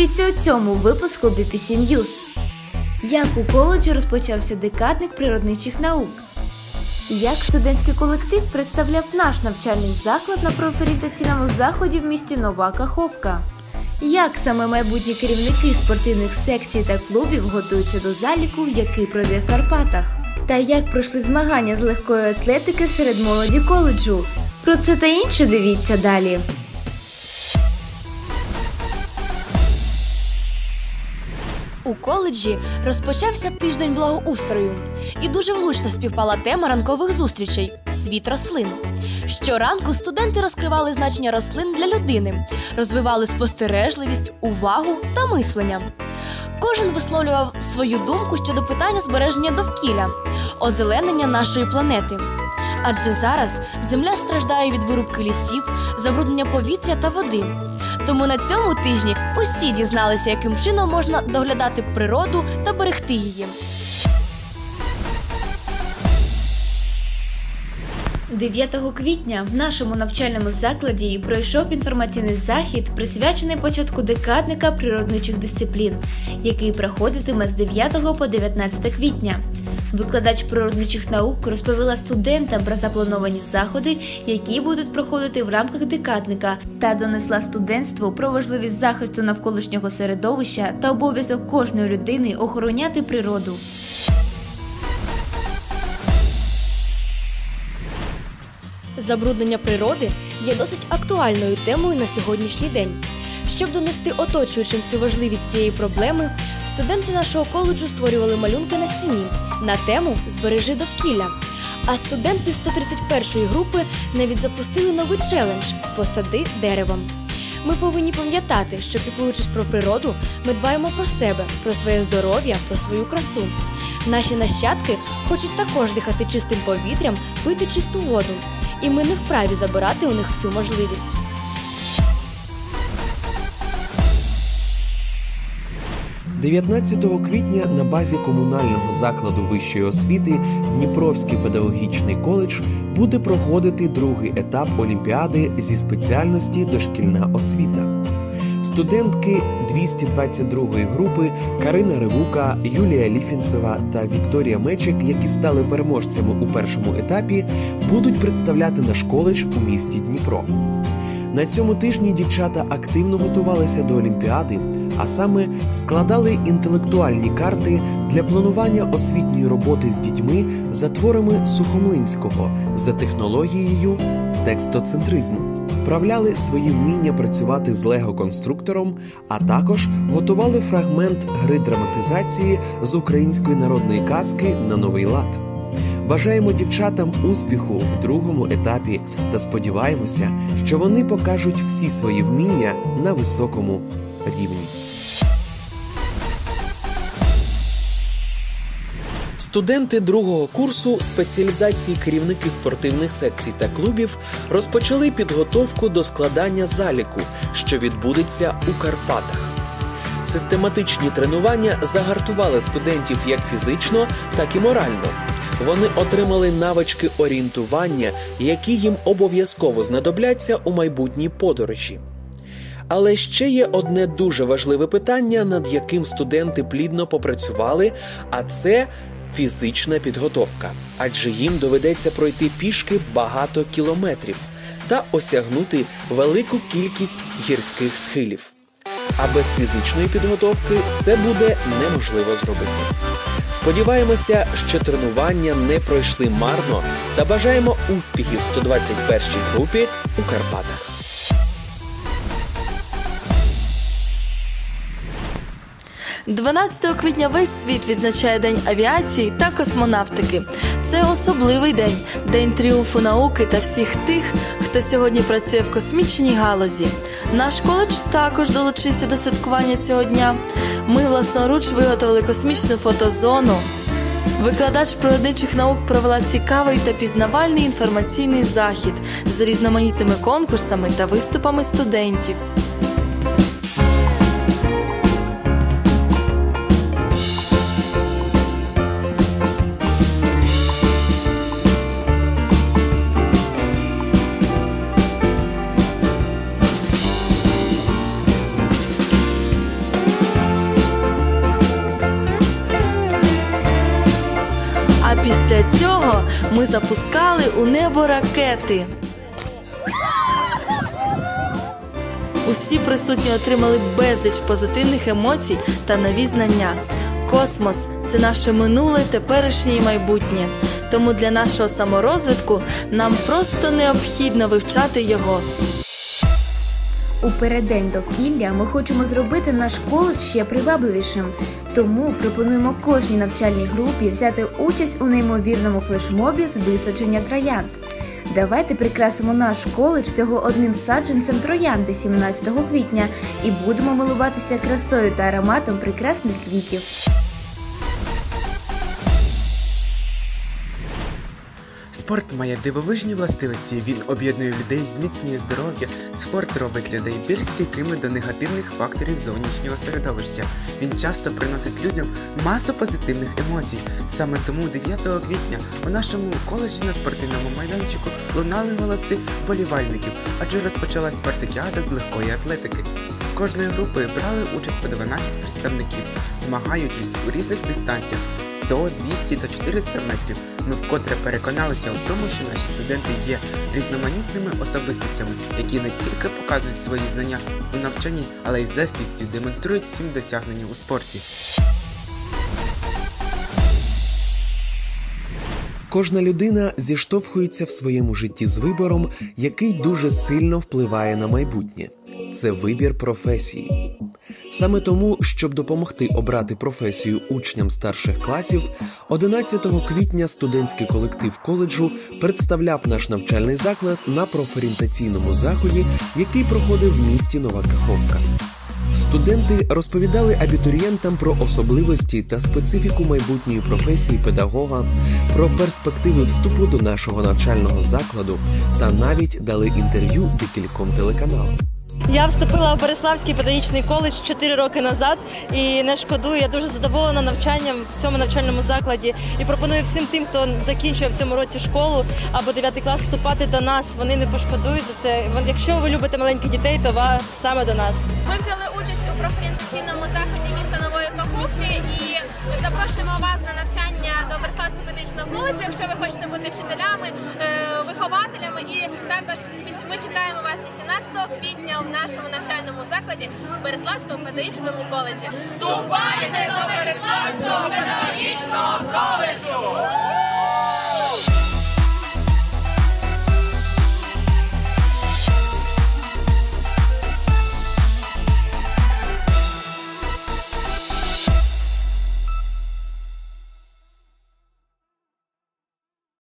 Дивіться у цьому випуску BBC News. Як у коледжі розпочався декадник природничих наук? Як студентський колектив представляв наш навчальний заклад на профорієнтаційному заході в місті Нова Каховка? Як саме майбутні керівники спортивних секцій та клубів готуються до заліку, який пройде в Карпатах? Та як пройшли змагання з легкої атлетики серед молоді коледжу? Про це та інше дивіться далі. У коледжі розпочався тиждень благоустрою, і дуже влучно співпала тема ранкових зустрічей світ рослин. Щоранку студенти розкривали значення рослин для людини, розвивали спостережливість, увагу та мислення. Кожен висловлював свою думку щодо питання збереження довкілля, озеленення нашої планети. Адже зараз земля страждає від вирубки лісів, забруднення повітря та води. Тому на цьому тижні усі дізналися, яким чином можна доглядати природу та берегти її. 9 квітня в нашому навчальному закладі пройшов інформаційний захід, присвячений початку декадника природничих дисциплін, який проходитиме з 9 по 19 квітня. Викладач природничих наук розповіла студентам про заплановані заходи, які будуть проходити в рамках декадника, та донесла студентству про важливість захисту навколишнього середовища та обов'язок кожної людини охороняти природу. Забруднення природи є досить актуальною темою на сьогоднішній день. Щоб донести оточуючим всю важливість цієї проблеми, студенти нашого коледжу створювали малюнки на стіні на тему Збережи довкілля. А студенти 131-ї групи навіть запустили новий челендж Посади деревом. Ми повинні пам'ятати, що піклуючись про природу, ми дбаємо про себе, про своє здоров'я, про свою красу. Наші нащадки хочуть також дихати чистим повітрям, пити чисту воду, і ми не вправі забирати у них цю можливість. – 19 квітня на базі комунального закладу вищої освіти Дніпровський педагогічний коледж буде проходити другий етап олімпіади зі спеціальності дошкільна освіта. Студентки 222-ї групи Карина Ривука, Юлія Ліфінцева та Вікторія Мечик, які стали переможцями у першому етапі, будуть представляти наш коледж у місті Дніпро. На цьому тижні дівчата активно готувалися до Олімпіади, а саме складали інтелектуальні карти для планування освітньої роботи з дітьми за творами Сухомлинського за технологією текстоцентризму. Вправляли свої вміння працювати з лего-конструктором, а також готували фрагмент гри драматизації з української народної казки на новий лад. Бажаємо дівчатам успіху в другому етапі та сподіваємося, що вони покажуть всі свої вміння на високому рівні. Студенти другого курсу спеціалізації керівники спортивних секцій та клубів розпочали підготовку до складання заліку, що відбудеться у Карпатах. Систематичні тренування загартували студентів як фізично, так і морально. Вони отримали навички орієнтування, які їм обов'язково знадобляться у майбутній подорожі. Але ще є одне дуже важливе питання, над яким студенти плідно попрацювали, а це фізична підготовка, адже їм доведеться пройти пішки багато кілометрів та осягнути велику кількість гірських схилів. А без фізичної підготовки це буде неможливо зробити. Сподіваємося, що тренування не пройшли марно та бажаємо успіхів 121-й групі у Карпатах. 12 квітня весь світ відзначає День авіації та космонавтики. Це особливий день, день тріумфу науки та всіх тих, хто сьогодні працює в космічній галузі. Наш коледж також долучився до святкування цього дня. Ми власноруч виготовили космічну фотозону. Викладач природничих наук провела цікавий та пізнавальний інформаційний захід з різноманітними конкурсами та виступами студентів. Після цього ми запускали у небо ракети. Усі присутні отримали безліч позитивних емоцій та нові знання. Космос це наше минуле, теперішнє і майбутнє. Тому для нашого саморозвитку нам просто необхідно вивчати його. У переддень довкілля ми хочемо зробити наш коледж ще привабливішим. Тому пропонуємо кожній навчальній групі взяти участь у неймовірному флешмобі з висадження троянд. Давайте прикрасимо наш коледж всього одним саджанцем троянди 17 квітня і будемо милуватися красою та ароматом прекрасних квітів. Спорт має дивовижні властивості. Він об'єднує людей, зміцнює здоров'я. Спорт робить людей більш стійкими до негативних факторів зовнішнього середовища. Він часто приносить людям масу позитивних емоцій. Саме тому 9 квітня у нашому коледжі на спортивному майданчику лунали голоси болівальників, адже розпочалась спартакіада з легкої атлетики. З кожної групи брали участь по 12 представників, змагаючись у різних дистанціях 100, 200 та 400 метрів. Ми вкотре переконалися тому, що наші студенти є різноманітними особистостями, які не тільки показують свої знання у навчанні, але й з легкістю демонструють всім досягнення у спорті. Кожна людина зіштовхується в своєму житті з вибором, який дуже сильно впливає на майбутнє. Це вибір професії. Саме тому, щоб допомогти обрати професію учням старших класів, 11 квітня студентський колектив коледжу представляв наш навчальний заклад на профорієнтаційному заході, який проходив в місті Нова Каховка. Студенти розповідали абітурієнтам про особливості та специфіку майбутньої професії педагога, про перспективи вступу до нашого навчального закладу та навіть дали інтерв'ю декільком телеканалам. Я вступила в Береславський педагогічний коледж 4 роки назад і не шкодую. Я дуже задоволена навчанням в цьому навчальному закладі і пропоную всім тим, хто закінчує в цьому році школу або 9 клас, вступати до нас. Вони не пошкодують за це. Якщо ви любите маленьких дітей, то вас саме до нас. Ми взяли участь у профорієнтаційному заході міста Нової Каховки і Запрошуємо вас на навчання до Береславського педагогічного коледжу, якщо ви хочете бути вчителями, е, вихователями. І також ми чекаємо вас 18 квітня в нашому навчальному закладі в Береславському педагогічному коледжі. Вступайте до Береславського педагогічного коледжу!